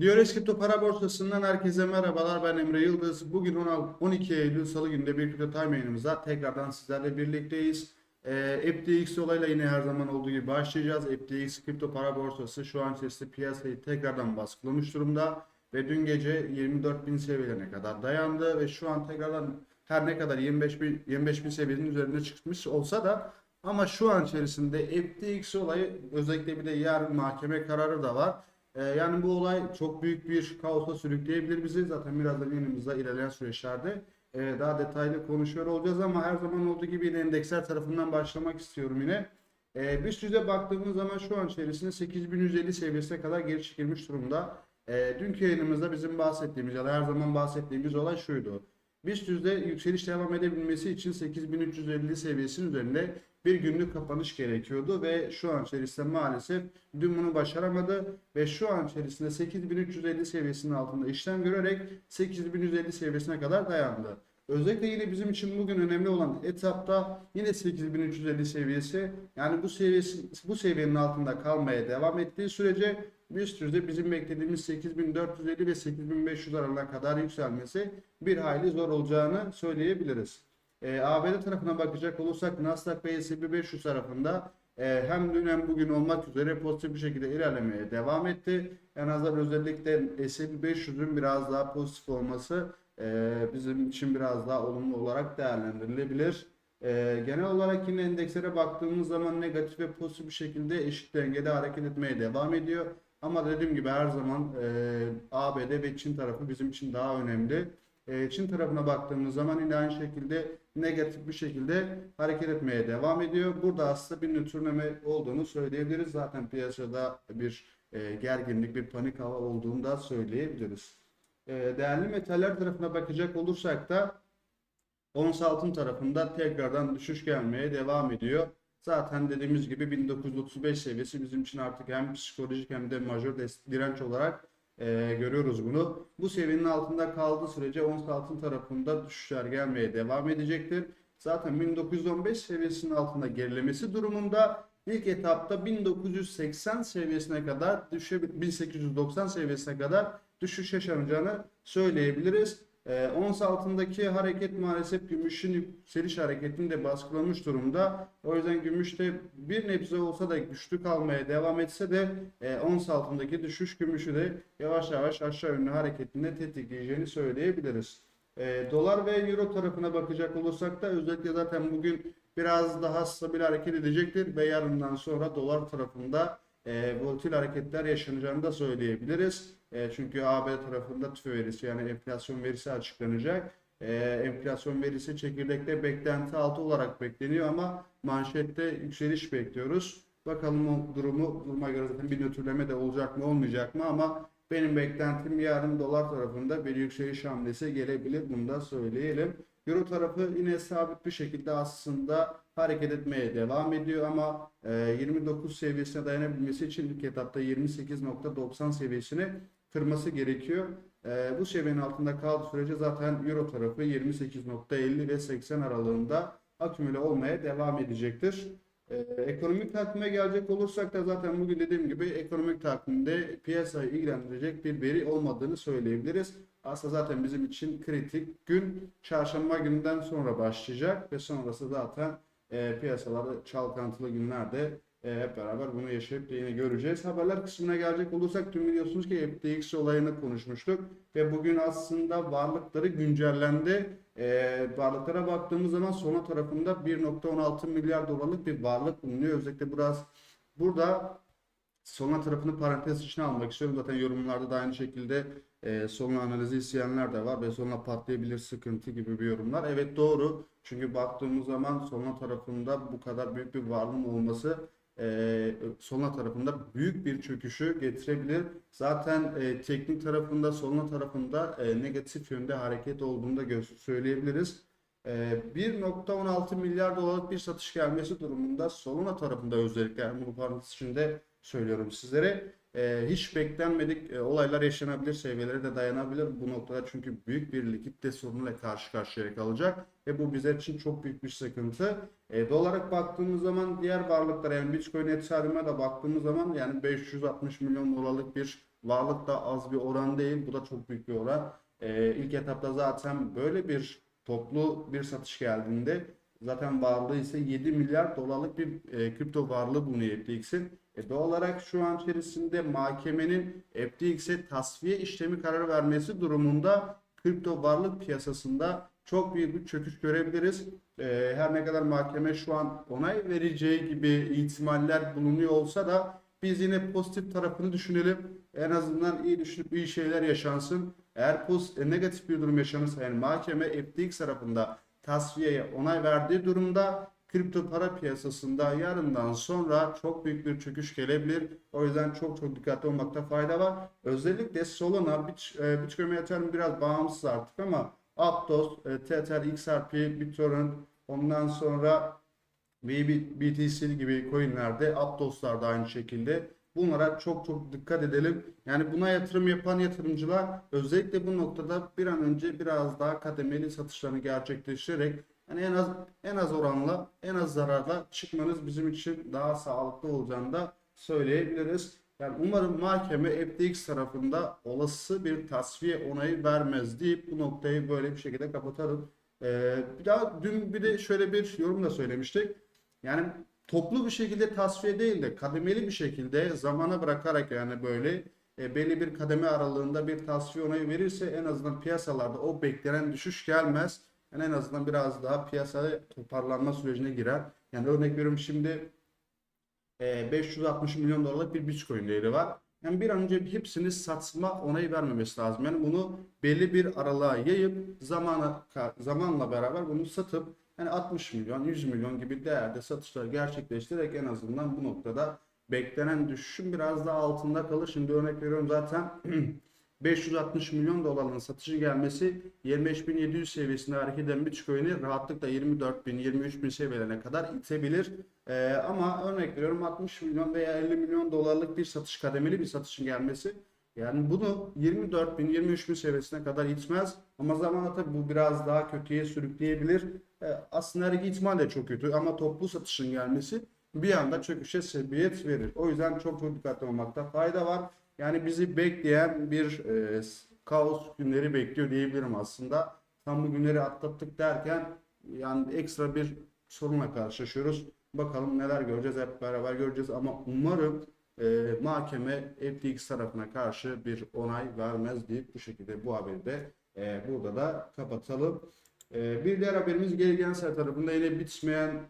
Diyorex Kripto Para Borsası'ndan herkese merhabalar. Ben Emre Yıldız. Bugün 16 12 Eylül Salı günde bir Kripto Time yayınımıza tekrardan sizlerle birlikteyiz. Ee, FTX olayla yine her zaman olduğu gibi başlayacağız. FTX Kripto Para Borsası şu an içerisinde piyasayı tekrardan baskılamış durumda. Ve dün gece 24.000 seviyelerine kadar dayandı ve şu an tekrardan her ne kadar 25 bin, 25 bin seviyenin üzerinde çıkmış olsa da ama şu an içerisinde FTX olayı özellikle bir de yarın mahkeme kararı da var. Ee, yani bu olay çok büyük bir kaosa sürükleyebilir bizi. Zaten birazdan yanımızda ilerleyen süreçlerde e, daha detaylı konuşuyor olacağız ama her zaman olduğu gibi yine endeksler tarafından başlamak istiyorum yine. E, BIST 100'e baktığımız zaman şu an içerisinde 8150 seviyesine kadar geri çekilmiş durumda. E, dünkü yayınımızda bizim bahsettiğimiz ya da her zaman bahsettiğimiz olay şuydu. BIST 100'de yükseliş devam edebilmesi için 8350 seviyesinin üzerinde bir günlük kapanış gerekiyordu ve şu an içerisinde maalesef dün bunu başaramadı ve şu an içerisinde 8350 seviyesinin altında işlem görerek 8150 seviyesine kadar dayandı. Özellikle yine bizim için bugün önemli olan etapta yine 8350 seviyesi yani bu seviyesi bu seviyenin altında kalmaya devam ettiği sürece BIST yüzde bizim beklediğimiz 8450 ve 8500 aralığına kadar yükselmesi bir hayli zor olacağını söyleyebiliriz. E, ABD tarafına bakacak olursak Nasdaq ve S&P 500 tarafında e, hem dün hem bugün olmak üzere pozitif bir şekilde ilerlemeye devam etti. En azından özellikle S&P 500'ün biraz daha pozitif olması e, bizim için biraz daha olumlu olarak değerlendirilebilir. E, genel olarak yine endekslere baktığımız zaman negatif ve pozitif bir şekilde eşit dengede hareket etmeye devam ediyor. Ama dediğim gibi her zaman e, ABD ve Çin tarafı bizim için daha önemli. E, Çin tarafına baktığımız zaman yine aynı şekilde negatif bir şekilde hareket etmeye devam ediyor. Burada aslında bir nötrleme olduğunu söyleyebiliriz. Zaten piyasada bir e, gerginlik, bir panik hava olduğunu da söyleyebiliriz. E, değerli metaller tarafına bakacak olursak da ons altın tarafında tekrardan düşüş gelmeye devam ediyor. Zaten dediğimiz gibi 1935 seviyesi bizim için artık hem psikolojik hem de majör direnç olarak e, görüyoruz bunu. Bu seviyenin altında kaldığı sürece ons altın tarafında düşüşler gelmeye devam edecektir. Zaten 1915 seviyesinin altında gerilemesi durumunda ilk etapta 1980 seviyesine kadar düşe 1890 seviyesine kadar düşüş yaşanacağını söyleyebiliriz. Ee, ons altındaki hareket maalesef gümüşün yükseliş hareketini de baskılamış durumda. O yüzden gümüşte bir nebze olsa da güçlü kalmaya devam etse de e, ons altındaki düşüş gümüşü de yavaş yavaş aşağı yönlü hareketinde tetikleyeceğini söyleyebiliriz. E, dolar ve euro tarafına bakacak olursak da özellikle zaten bugün biraz daha stabil hareket edecektir ve yarından sonra dolar tarafında e, volatil hareketler yaşanacağını da söyleyebiliriz. E, çünkü AB tarafında tüfe verisi yani enflasyon verisi açıklanacak. E, enflasyon verisi çekirdekte beklenti altı olarak bekleniyor ama manşette yükseliş bekliyoruz. Bakalım o durumu duruma göre zaten bir nötrleme de olacak mı olmayacak mı ama benim beklentim yarın dolar tarafında bir yükseliş hamlesi gelebilir. Bunu da söyleyelim. Euro tarafı yine sabit bir şekilde aslında hareket etmeye devam ediyor ama e, 29 seviyesine dayanabilmesi için ilk etapta 28.90 seviyesini kırması gerekiyor. E, bu seviyenin altında kaldığı sürece zaten Euro tarafı 28.50 ve 80 aralığında akümüle olmaya devam edecektir. Ee, ekonomik takvime gelecek olursak da zaten bugün dediğim gibi ekonomik takvimde piyasayı ilgilendirecek bir veri olmadığını söyleyebiliriz. Aslında zaten bizim için kritik gün çarşamba günden sonra başlayacak ve sonrası zaten e, piyasalarda çalkantılı günlerde e, hep beraber bunu yaşayıp yine göreceğiz. Haberler kısmına gelecek olursak dün biliyorsunuz ki FTX olayını konuşmuştuk ve bugün aslında varlıkları güncellendi. E, varlıklara baktığımız zaman sona tarafında 1.16 milyar dolarlık bir varlık bulunuyor. Özellikle biraz burada Solana tarafını parantez içine almak istiyorum. Zaten yorumlarda da aynı şekilde e, Solana analizi isteyenler de var ve Solana patlayabilir sıkıntı gibi bir yorumlar. Evet doğru. Çünkü baktığımız zaman Solana tarafında bu kadar büyük bir varlığın olması e, Solana tarafında büyük bir çöküşü getirebilir. Zaten e, teknik tarafında Solana tarafında e, negatif yönde hareket olduğunu da söyleyebiliriz. E, 1.16 milyar dolarlık bir satış gelmesi durumunda Solana tarafında özellikle yani bunu parantez içinde söylüyorum sizlere. E, hiç beklenmedik e, olaylar yaşanabilir, seviyelere de dayanabilir bu noktada çünkü büyük bir likitte sorunuyla karşı karşıya kalacak ve bu bizler için çok büyük bir sıkıntı. E, dolara baktığımız zaman diğer varlıklara yani Bitcoin Ethereum'a da baktığımız zaman yani 560 milyon dolarlık bir varlık da az bir oran değil. Bu da çok büyük bir oran. E, ilk etapta zaten böyle bir toplu bir satış geldiğinde zaten varlığı ise 7 milyar dolarlık bir e, kripto varlığı bulunuyor FTX'in. E, doğal olarak şu an içerisinde mahkemenin FTX'e tasfiye işlemi kararı vermesi durumunda kripto varlık piyasasında çok büyük bir çöküş görebiliriz. E, her ne kadar mahkeme şu an onay vereceği gibi ihtimaller bulunuyor olsa da biz yine pozitif tarafını düşünelim. En azından iyi düşünüp iyi şeyler yaşansın. Eğer poz, e, negatif bir durum yaşanırsa yani mahkeme FTX tarafında tasfiyeye onay verdiği durumda kripto para piyasasında yarından sonra çok büyük bir çöküş gelebilir. O yüzden çok çok dikkatli olmakta fayda var. Özellikle Solana, Bit- e, Bitcoin ve Ethereum biraz bağımsız artık ama Aptos, e, Tether, XRP, BitTorrent ondan sonra BTC gibi coinlerde, Aptos'lar da aynı şekilde. Bunlara çok çok dikkat edelim. Yani buna yatırım yapan yatırımcılar özellikle bu noktada bir an önce biraz daha kademeli satışlarını gerçekleştirerek yani en az en az oranla, en az zararla çıkmanız bizim için daha sağlıklı olacağını da söyleyebiliriz. Yani umarım mahkeme FTX tarafında olası bir tasfiye onayı vermez deyip bu noktayı böyle bir şekilde kapatalım. Ee, bir daha dün bir de şöyle bir yorum da söylemiştik. Yani toplu bir şekilde tasfiye değil de kademeli bir şekilde zamana bırakarak yani böyle e, belli bir kademe aralığında bir tasfiye onayı verirse en azından piyasalarda o beklenen düşüş gelmez. Yani en azından biraz daha piyasaya toparlanma sürecine girer. Yani örnek veriyorum şimdi e, 560 milyon dolarlık bir Bitcoin değeri var. Yani bir an önce hepsini satma onayı vermemesi lazım. Yani bunu belli bir aralığa yayıp zamana zamanla beraber bunu satıp yani 60 milyon, 100 milyon gibi değerde satışlar gerçekleştirerek en azından bu noktada beklenen düşüşün biraz daha altında kalır. Şimdi örnek veriyorum zaten 560 milyon doların satışı gelmesi 25.700 seviyesinde hareket eden Bitcoin'i rahatlıkla 24.000, 23.000 seviyelerine kadar itebilir. Ee, ama örnek veriyorum 60 milyon veya 50 milyon dolarlık bir satış kademeli bir satışın gelmesi yani bunu 24 bin 23 bin seviyesine kadar itmez ama zamanla tabii bu biraz daha kötüye sürükleyebilir. E, aslında her iki de çok kötü ama toplu satışın gelmesi bir anda çöküşe sebebiyet verir. O yüzden çok çok dikkatli olmakta fayda var. Yani bizi bekleyen bir e, kaos günleri bekliyor diyebilirim aslında. Tam bu günleri atlattık derken yani ekstra bir sorunla karşılaşıyoruz. Bakalım neler göreceğiz hep beraber göreceğiz ama umarım e, mahkeme FTX tarafına karşı bir onay vermez deyip bu şekilde bu haberi de e, burada da kapatalım. E, bir diğer haberimiz geri Gensel tarafında yine bitmeyen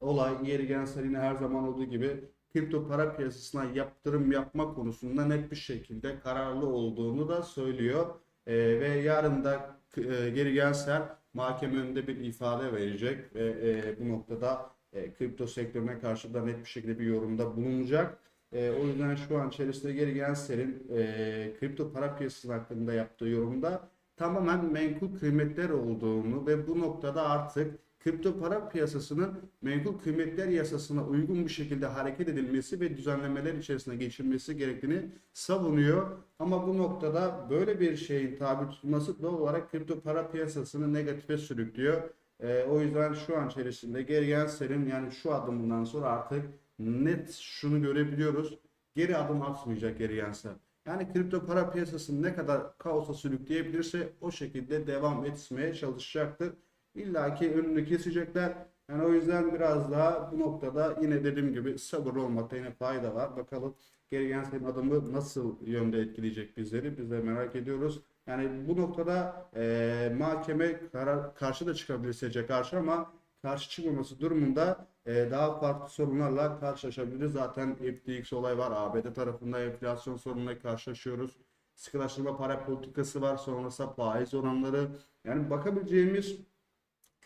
olay. Geri Gensel yine her zaman olduğu gibi kripto para piyasasına yaptırım yapma konusunda net bir şekilde kararlı olduğunu da söylüyor. E, ve yarın da e, geri Gensel mahkeme önünde bir ifade verecek ve e, bu noktada e, kripto sektörüne karşı da net bir şekilde bir yorumda bulunacak. E, o yüzden şu an içerisinde geri Gensel'in e, kripto para piyasası hakkında yaptığı yorumda tamamen menkul kıymetler olduğunu ve bu noktada artık kripto para piyasasının menkul kıymetler yasasına uygun bir şekilde hareket edilmesi ve düzenlemeler içerisine geçilmesi gerektiğini savunuyor. Ama bu noktada böyle bir şeyin tabi tutulması doğal olarak kripto para piyasasını negatife sürüklüyor. E, o yüzden şu an içerisinde geri Gensel'in yani şu adımından sonra artık net şunu görebiliyoruz. Geri adım atmayacak geri Gensel. Yani kripto para piyasasını ne kadar kaosa sürükleyebilirse o şekilde devam etmeye çalışacaktır. İlla ki önünü kesecekler. Yani o yüzden biraz daha bu noktada yine dediğim gibi sabırlı olmakta yine fayda var. Bakalım geri Gensel'in adımı nasıl yönde etkileyecek bizleri biz de merak ediyoruz. Yani bu noktada e, mahkeme karar, karşı da çıkabilir karşı ama karşı çıkmaması durumunda e, daha farklı sorunlarla karşılaşabiliriz. Zaten FTX olay var. ABD tarafında enflasyon sorunuyla karşılaşıyoruz. Sıkılaştırma para politikası var. Sonrasında faiz oranları. Yani bakabileceğimiz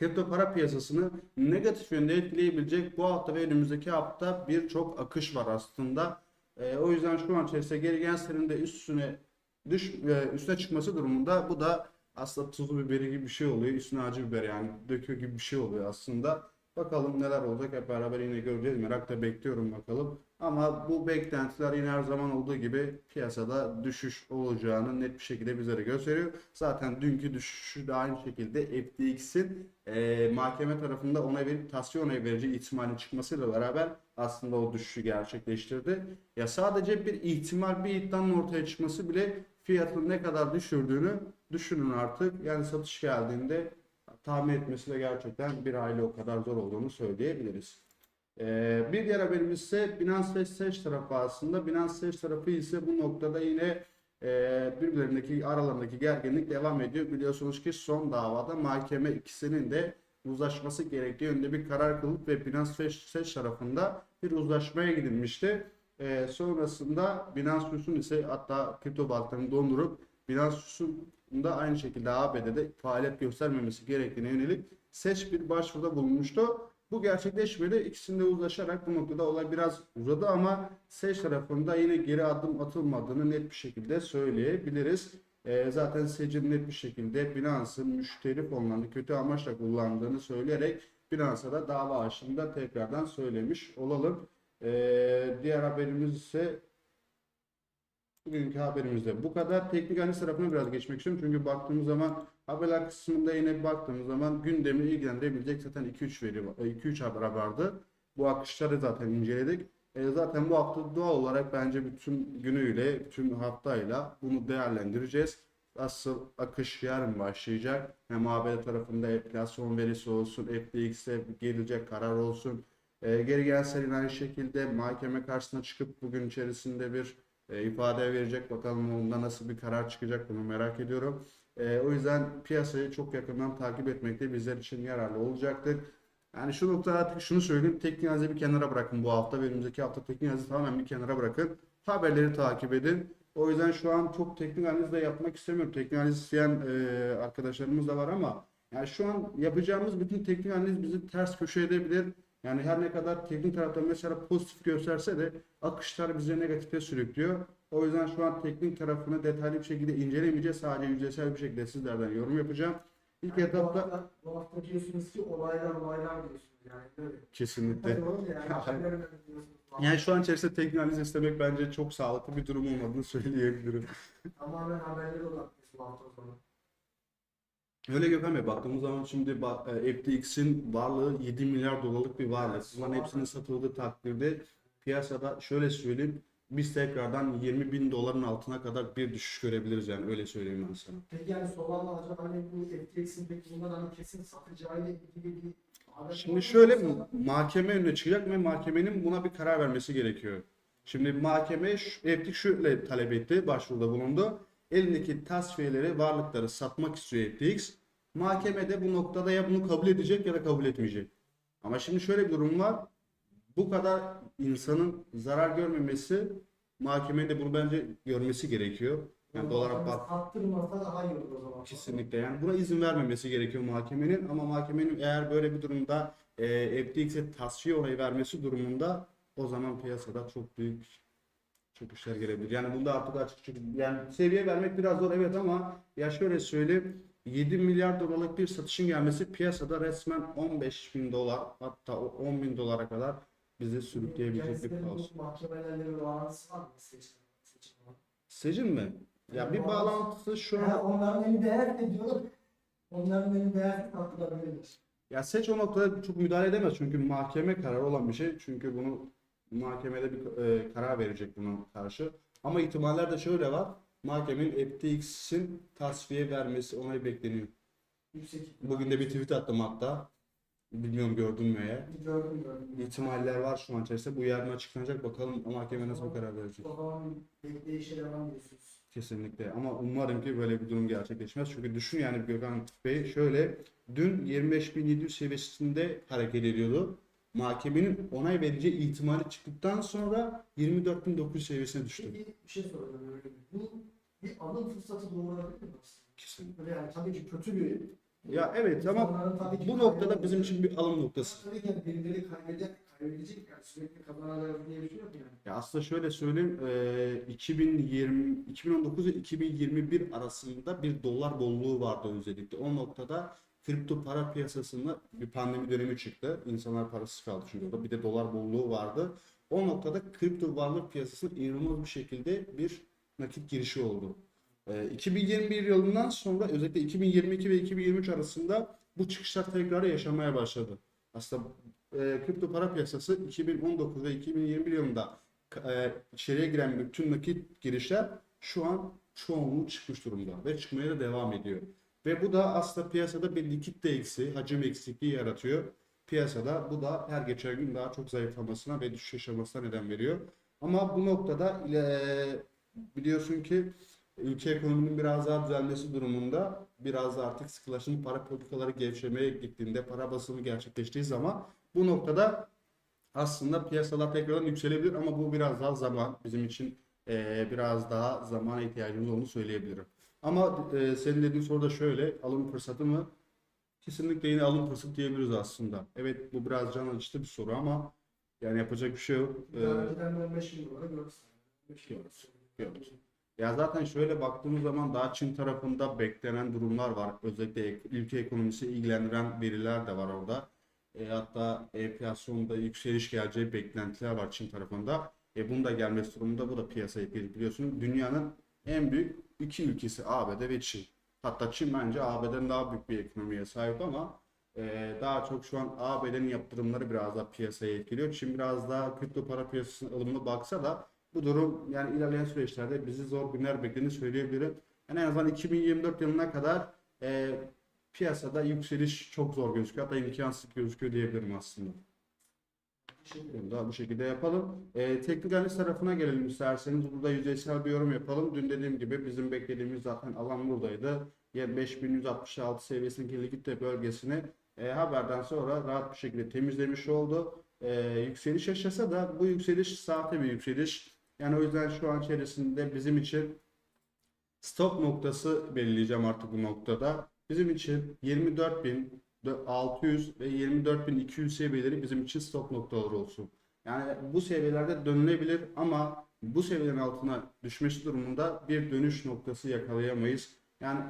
kripto para piyasasını negatif yönde etkileyebilecek bu hafta ve önümüzdeki hafta birçok akış var aslında. Ee, o yüzden şu an içerisinde geri gelen serinin üstüne düş e, üstüne çıkması durumunda bu da aslında tuzlu biberi gibi bir şey oluyor. Üstüne acı biber yani döküyor gibi bir şey oluyor aslında. Bakalım neler olacak hep beraber yine göreceğiz. Merakla bekliyorum bakalım. Ama bu beklentiler yine her zaman olduğu gibi piyasada düşüş olacağını net bir şekilde bizlere gösteriyor. Zaten dünkü düşüşü de aynı şekilde FTX'in e, mahkeme tarafında ona verip tasfiye onay verici ihtimalin çıkmasıyla beraber aslında o düşüşü gerçekleştirdi. Ya sadece bir ihtimal bir iddianın ortaya çıkması bile fiyatın ne kadar düşürdüğünü düşünün artık. Yani satış geldiğinde tahmin etmesi de gerçekten bir aile o kadar zor olduğunu söyleyebiliriz. Ee, bir diğer haberimiz ise Binance ve Sage tarafı aslında. Binance Sage tarafı ise bu noktada yine e, birbirlerindeki aralarındaki gerginlik devam ediyor. Biliyorsunuz ki son davada mahkeme ikisinin de uzlaşması gerektiği yönde bir karar kılıp ve Binance ve Sage tarafında bir uzlaşmaya gidilmişti. Ee, sonrasında Binance Rus'un ise hatta kripto banklarını dondurup Binance Rus'un da aynı şekilde ABD'de faaliyet göstermemesi gerektiğine yönelik seç bir başvuruda bulunmuştu. Bu gerçekleşmedi. İkisinde uzlaşarak bu noktada olay biraz uzadı ama Seç tarafında yine geri adım atılmadığını net bir şekilde söyleyebiliriz. Ee, zaten Sec'in net bir şekilde Binance'ın müşteri fonlarını kötü amaçla kullandığını söyleyerek Binance'a da dava açtığında tekrardan söylemiş olalım. Ee, diğer haberimiz ise Bugünkü haberimizde bu kadar. Teknik analiz tarafına biraz geçmek istiyorum. Çünkü baktığımız zaman haberler kısmında yine baktığımız zaman gündemi ilgilendirebilecek zaten 2-3 veri 2-3 haber vardı. Bu akışları zaten inceledik. E, zaten bu hafta doğal olarak bence bütün günüyle, bütün haftayla bunu değerlendireceğiz. Asıl akış yarın başlayacak. Hem ABD tarafında enflasyon verisi olsun, FTX'e gelecek karar olsun. E, geri gelsen yine aynı şekilde mahkeme karşısına çıkıp bugün içerisinde bir e, ifade verecek. Bakalım onda nasıl bir karar çıkacak bunu merak ediyorum. E, o yüzden piyasayı çok yakından takip etmekte bizler için yararlı olacaktır. Yani şu noktada artık şunu söyleyeyim. Teknik analizi bir kenara bırakın bu hafta. Önümüzdeki hafta teknik analizi tamamen bir kenara bırakın. Haberleri takip edin. O yüzden şu an çok teknik analiz de yapmak istemiyorum. Teknik analiz isteyen e, arkadaşlarımız da var ama yani şu an yapacağımız bütün teknik analiz bizi ters köşe edebilir. Yani her ne kadar teknik taraftan mesela pozitif gösterse de akışlar bizi negatife sürüklüyor. O yüzden şu an teknik tarafını detaylı bir şekilde incelemeyeceğiz. Sadece yüzeysel bir şekilde sizlerden yorum yapacağım. İlk Yani bu etapta hafta, bu hafta diyorsunuz ki olaylar olaylar diyorsunuz yani böyle. kesinlikle. Yani. Yani şu an içerisinde teknik analiz istemek bence çok sağlıklı bir durum olmadığını söyleyebilirim. Tamamen haberlere odaklıyız bu hafta sonu. Öyle Gökhan Bey baktığımız zaman şimdi e, FTX'in varlığı 7 milyar dolarlık bir varlık. Bunların hepsinin satıldığı takdirde piyasada şöyle söyleyeyim biz tekrardan 20 bin doların altına kadar bir düşüş görebiliriz yani öyle söyleyeyim ben sana. Peki yani Solana acaba hani bu FTX'in peki bundan hani kesin satacağıyla ilgili bir Şimdi şöyle mahkeme önüne çıkacak ve mahkemenin buna bir karar vermesi gerekiyor. Şimdi mahkeme FTX şöyle talep etti, başvuruda bulundu. Elindeki tasfiyeleri, varlıkları satmak istiyor FTX. Mahkeme de bu noktada ya bunu kabul edecek ya da kabul etmeyecek. Ama şimdi şöyle bir durum var. Bu kadar insanın zarar görmemesi mahkemeye de bunu bence görmesi gerekiyor. Yani dolar Yani bak Sattırmasa daha iyi olur o zaman. Kesinlikle yani buna izin vermemesi gerekiyor mahkemenin ama mahkemenin eğer böyle bir durumda e, FTX'e tasfiye onayı vermesi durumunda o zaman piyasada çok büyük çöküşler gelebilir. Yani bunda artık açıkça yani seviye vermek biraz zor evet ama ya şöyle söyleyeyim 7 milyar dolarlık bir satışın gelmesi piyasada resmen 15 bin dolar hatta o 10 bin dolara kadar bizi sürükleyebilecek bir kaos. mahkemelerle bir bağlantısı var mı seçim? seçim mi? Ya bir bağlantısı şu an onların elinde her ne diyorum. Onların elinde her satılabilir. Ya seç o noktada çok müdahale edemez çünkü mahkeme kararı olan bir şey. Çünkü bunu mahkemede bir e, karar verecek buna karşı. Ama ihtimaller de şöyle var. Mahkemenin FTX'in tasfiye vermesi onay bekleniyor. Yüksek ihtimal. Bugün de bir tweet attım hatta. Bilmiyorum gördün mü eğer. Gördüm gördüm. İhtimaller var şu an içerisinde. Bu yarın açıklanacak. Bakalım mahkeme nasıl bir karar verecek. O zaman bekleyişe devam ediyorsunuz. Kesinlikle ama umarım ki böyle bir durum gerçekleşmez. Çünkü düşün yani Gökhan Bey şöyle dün 25.700 seviyesinde hareket ediyordu. Mahkemenin onay vereceği ihtimali çıktıktan sonra 24.900 seviyesine düştü. Peki bir şey soracağım böyle. Bu bir alım fırsatı doğurabilir mi aslında? Kesinlikle. Yani tabii ki kötü bir Ya evet ama bu noktada bizim için bir alım noktası. Tabii ki birileri kaybedecek, kaybedecek yani sürekli kazanacak diye bir şey yok yani. Ya aslında şöyle söyleyeyim, eee, 2020, 2019 ve 2021 arasında bir dolar bolluğu vardı özellikle. O noktada kripto para piyasasında bir pandemi dönemi çıktı. İnsanlar parasız kaldı çünkü orada. Bir de dolar bolluğu vardı. O noktada kripto varlık piyasasının inanılmaz bir şekilde bir nakit girişi oldu. Eee, 2021 yılından sonra özellikle 2022 ve 2023 arasında bu çıkışlar tekrar yaşamaya başladı. Aslında e, kripto para piyasası 2019 ve 2021 yılında e, içeriye giren bütün nakit girişler şu an çoğunluğu çıkmış durumda ve çıkmaya da devam ediyor. Ve bu da aslında piyasada bir likit de eksi, hacim eksikliği yaratıyor. Piyasada bu da her geçen gün daha çok zayıflamasına ve düşüş yaşamasına neden veriyor. Ama bu noktada ile- biliyorsun ki ülke ekonominin biraz daha düzelmesi durumunda biraz da artık sıkılaşın para politikaları gevşemeye gittiğinde para basımı gerçekleştiği zaman bu noktada aslında piyasalar tekrardan yükselebilir ama bu biraz daha zaman bizim için eee, biraz daha zamana ihtiyacımız olduğunu söyleyebilirim. Ama eee, senin dediğin soru da şöyle alım fırsatı mı? Kesinlikle yine alım fırsatı diyebiliriz aslında. Evet bu biraz can acıtı bir soru ama yani yapacak bir şey yok. Eee, Daha önceden 15 bin dolara görürüz. 15 bin Görürüz, görürüz. Ya zaten şöyle baktığımız zaman daha Çin tarafında beklenen durumlar var. Özellikle ülke ekonomisi ilgilendiren veriler de var orada. E, hatta enflasyonda yükseliş geleceği beklentiler var Çin tarafında. E, bunun da gelmesi durumunda bu da piyasayı etkileyecek biliyorsun. Dünyanın en büyük iki ülkesi ABD ve Çin. Hatta Çin bence ABD'den daha büyük bir ekonomiye sahip ama e, daha çok şu an ABD'nin yaptırımları biraz daha piyasayı etkiliyor. Çin biraz daha kripto para piyasasının ılımlı baksa da bu durum yani ilerleyen süreçlerde bizi zor günler beklediğini söyleyebilirim. Yani en azından 2024 yılına kadar e, piyasada yükseliş çok zor gözüküyor. Hatta imkansız gözüküyor diyebilirim aslında. Bunu da bu şekilde yapalım. E, teknik analiz tarafına gelelim isterseniz. Burada yüzeysel bir yorum yapalım. Dün dediğim gibi bizim beklediğimiz zaten alan buradaydı. Yer 5166 seviyesindeki likidite bölgesini e, haberden sonra rahat bir şekilde temizlemiş oldu. E, yükseliş yaşasa da bu yükseliş sahte bir yükseliş. Yani o yüzden şu an içerisinde bizim için stop noktası belirleyeceğim artık bu noktada. Bizim için 24.600 ve 24.200 seviyeleri bizim için stop noktaları olsun. Yani bu seviyelerde dönülebilir ama bu seviyelerin altına düşmesi durumunda bir dönüş noktası yakalayamayız. Yani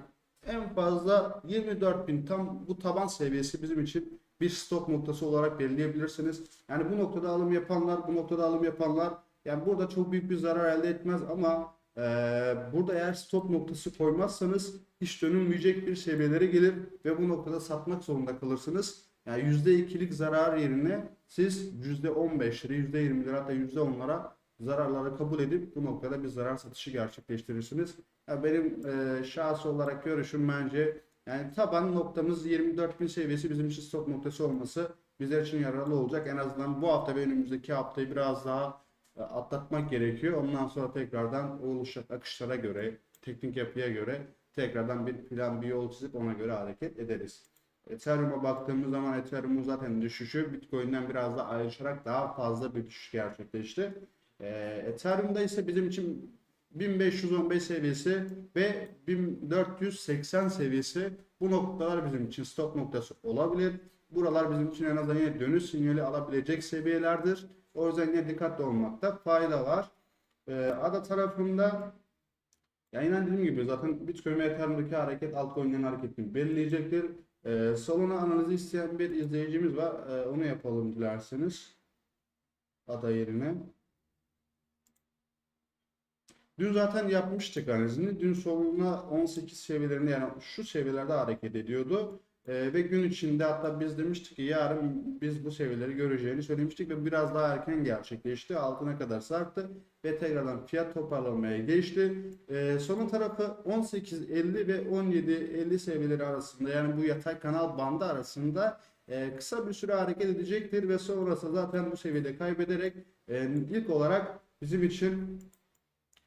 en fazla 24.000 tam bu taban seviyesi bizim için bir stop noktası olarak belirleyebilirsiniz. Yani bu noktada alım yapanlar, bu noktada alım yapanlar yani burada çok büyük bir zarar elde etmez ama eee, burada eğer stop noktası koymazsanız hiç dönülmeyecek bir seviyelere gelir ve bu noktada satmak zorunda kalırsınız. Yani %2'lik zarar yerine siz %15'lere, %20'lere hatta %10'lara zararları kabul edip bu noktada bir zarar satışı gerçekleştirirsiniz. Ya benim eee şahsi olarak görüşüm bence yani taban noktamız 24.000 seviyesi bizim için stop noktası olması bizler için yararlı olacak. En azından bu hafta ve önümüzdeki haftayı biraz daha e, atlatmak gerekiyor. Ondan sonra tekrardan oluşacak akışlara göre, teknik yapıya göre tekrardan bir plan, bir yol çizip ona göre hareket ederiz. Ethereum'a baktığımız zaman Ethereum'un zaten düşüşü Bitcoin'den biraz da ayrışarak daha fazla bir düşüş gerçekleşti. E, Ethereum'da ise bizim için 1515 seviyesi ve 1480 seviyesi bu noktalar bizim için stop noktası olabilir. Buralar bizim için en azından yine dönüş sinyali alabilecek seviyelerdir. O yüzden dikkatli olmakta fayda var. Ee, ada tarafında ya yine dediğim gibi zaten Bitcoin ve Ethereum'daki hareket altcoin'lerin hareketini belirleyecektir. Ee, Solana analizi isteyen bir izleyicimiz var. Ee, onu yapalım dilerseniz. Ada yerine. Dün zaten yapmıştık analizini. Dün Solana 18 seviyelerinde yani şu seviyelerde hareket ediyordu. Ee, ve gün içinde hatta biz demiştik ki yarın biz bu seviyeleri göreceğini söylemiştik ve biraz daha erken gerçekleşti. Altına kadar sarktı ve tekrardan fiyat toparlamaya geçti. Ee, sonun tarafı 18.50 ve 17.50 seviyeleri arasında yani bu yatay kanal bandı arasında e, kısa bir süre hareket edecektir ve sonrası zaten bu seviyede kaybederek e, ilk olarak bizim için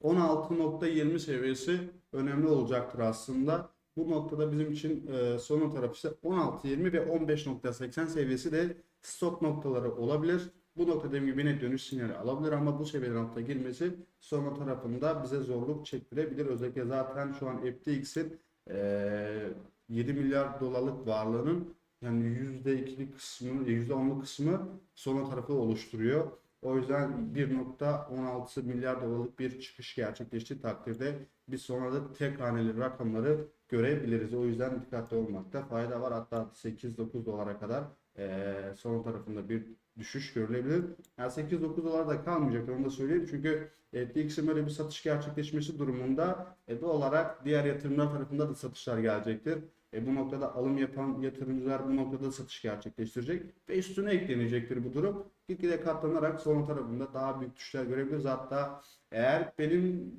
16.20 seviyesi önemli olacaktır aslında. Bu noktada bizim için e, sonun tarafı ise 16.20 ve 15.80 seviyesi de stop noktaları olabilir. Bu nokta dediğim gibi yine dönüş sinyali alabilir ama bu seviyelerin altına girmesi son tarafında bize zorluk çektirebilir. Özellikle zaten şu an FTX'in e, 7 milyar dolarlık varlığının yani %2'lik kısmını, %10'luk kısmı sona tarafı oluşturuyor. O yüzden 1.16 milyar dolarlık bir çıkış gerçekleştiği takdirde biz sonra da tek haneli rakamları görebiliriz. O yüzden dikkatli olmakta fayda var. Hatta 8-9 dolara kadar eee son tarafında bir düşüş görülebilir. Yani 8-9 dolar da kalmayacak onu da söyleyeyim. Çünkü e, FTX'in böyle bir satış gerçekleşmesi durumunda e, doğal olarak diğer yatırımlar tarafında da satışlar gelecektir. E, bu noktada alım yapan yatırımcılar bu noktada satış gerçekleştirecek ve üstüne eklenecektir bu durum. Gitgide katlanarak son tarafında daha büyük düşüşler görebiliriz. Hatta eğer benim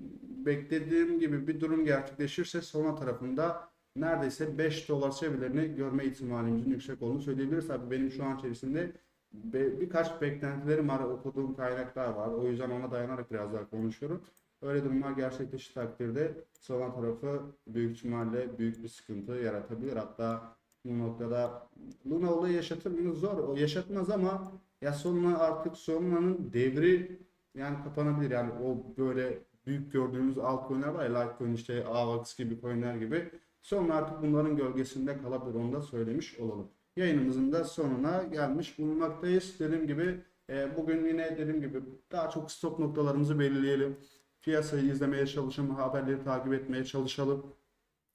beklediğim gibi bir durum gerçekleşirse son tarafında neredeyse 5 dolar seviyelerini görme ihtimalimizin yüksek olduğunu söyleyebiliriz. Tabii benim şu an içerisinde birkaç beklentilerim var, okuduğum kaynaklar var. O yüzden ona dayanarak biraz daha konuşuyorum. Öyle durumlar gerçekleştiği takdirde Solana tarafı büyük ihtimalle büyük bir sıkıntı yaratabilir. Hatta bu noktada Luna olayı yaşatır mı? Zor. O yaşatmaz ama ya Solana artık Solana'nın devri yani kapanabilir. Yani o böyle büyük gördüğümüz altcoin'ler var ya Litecoin işte AVAX gibi coin'ler gibi. Solana artık bunların gölgesinde kalabilir. Onu da söylemiş olalım. Yayınımızın da sonuna gelmiş bulunmaktayız. Dediğim gibi e, bugün yine dediğim gibi daha çok stop noktalarımızı belirleyelim. Piyasayı izlemeye çalışalım, haberleri takip etmeye çalışalım.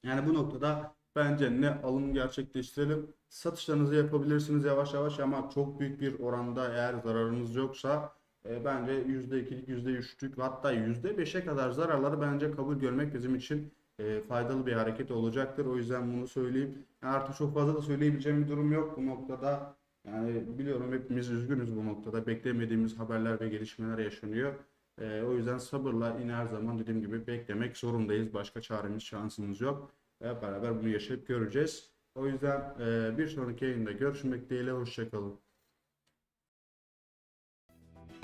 Yani bu noktada bence ne alım gerçekleştirelim. Satışlarınızı yapabilirsiniz yavaş yavaş ama çok büyük bir oranda eğer zararınız yoksa e, bence %2'lik, %3'lük hatta %5'e kadar zararları bence kabul görmek bizim için e, faydalı bir hareket olacaktır. O yüzden bunu söyleyeyim. Yani artık çok fazla da söyleyebileceğim bir durum yok bu noktada. Yani biliyorum hepimiz üzgünüz bu noktada. Beklemediğimiz haberler ve gelişmeler yaşanıyor. E, o yüzden sabırla yine her zaman dediğim gibi beklemek zorundayız. Başka çaremiz, şansımız yok. Hep beraber bunu yaşayıp göreceğiz. O yüzden e, bir sonraki yayında görüşmek dileğiyle. Hoşçakalın.